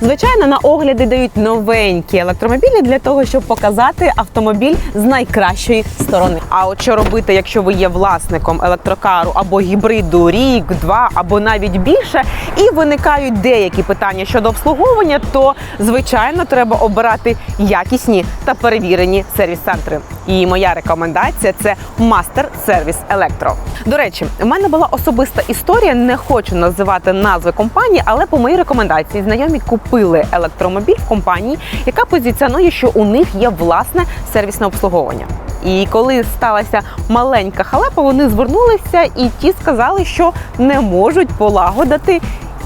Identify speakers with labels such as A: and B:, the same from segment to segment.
A: Звичайно, на огляди дають новенькі електромобілі для того, щоб показати автомобіль з найкращої сторони. А от що робити, якщо ви є власником електрокару або гібриду рік, два або навіть більше, і виникають деякі питання щодо обслуговування, то звичайно треба обирати якісні та перевірені сервіс-центри. І моя рекомендація це Мастер Сервіс Електро. До речі, в мене була особиста історія. Не хочу називати назви компанії, але по моїй рекомендації знайомі купили електромобіль в компанії, яка позиціонує, що у них є власне сервісне обслуговування. І коли сталася маленька халепа, вони звернулися і ті сказали, що не можуть полагодити,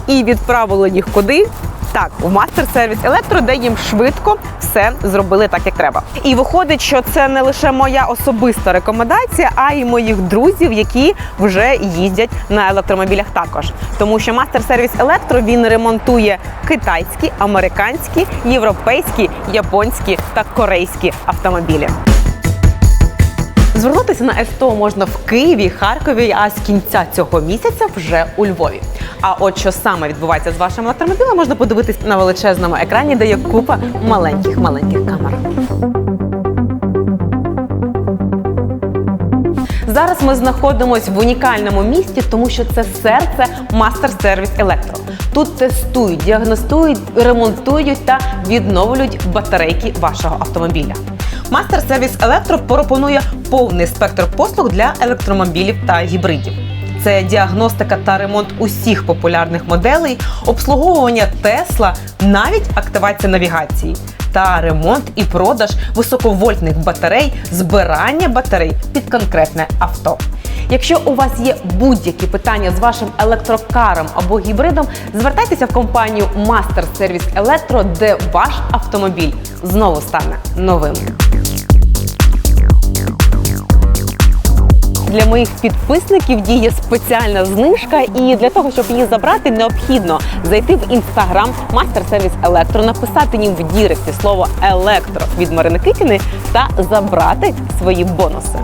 A: і відправили їх куди. Так, в мастер сервіс електро, де їм швидко все зробили так, як треба. І виходить, що це не лише моя особиста рекомендація, а й моїх друзів, які вже їздять на електромобілях також. Тому що мастер сервіс електро він ремонтує китайські, американські, європейські, японські та корейські автомобілі. Звернутися на СТО можна в Києві, Харкові, а з кінця цього місяця вже у Львові. А от що саме відбувається з вашим електромобілем, можна подивитись на величезному екрані, де є купа маленьких маленьких камер. Зараз ми знаходимося в унікальному місті, тому що це серце Мастер Сервіс Електро. Тут тестують, діагностують, ремонтують та відновлюють батарейки вашого автомобіля. Мастер Сервіс Електро пропонує повний спектр послуг для електромобілів та гібридів. Це діагностика та ремонт усіх популярних моделей, обслуговування Тесла, навіть активація навігації та ремонт і продаж високовольтних батарей, збирання батарей під конкретне авто. Якщо у вас є будь-які питання з вашим електрокаром або гібридом, звертайтеся в компанію Master Service Electro, де ваш автомобіль знову стане новим. Для моїх підписників діє спеціальна знижка, і для того, щоб її забрати, необхідно зайти в інстаграм Мастер Сервіс Електро, написати їм в діректі слово електро від Марини Китіни та забрати свої бонуси.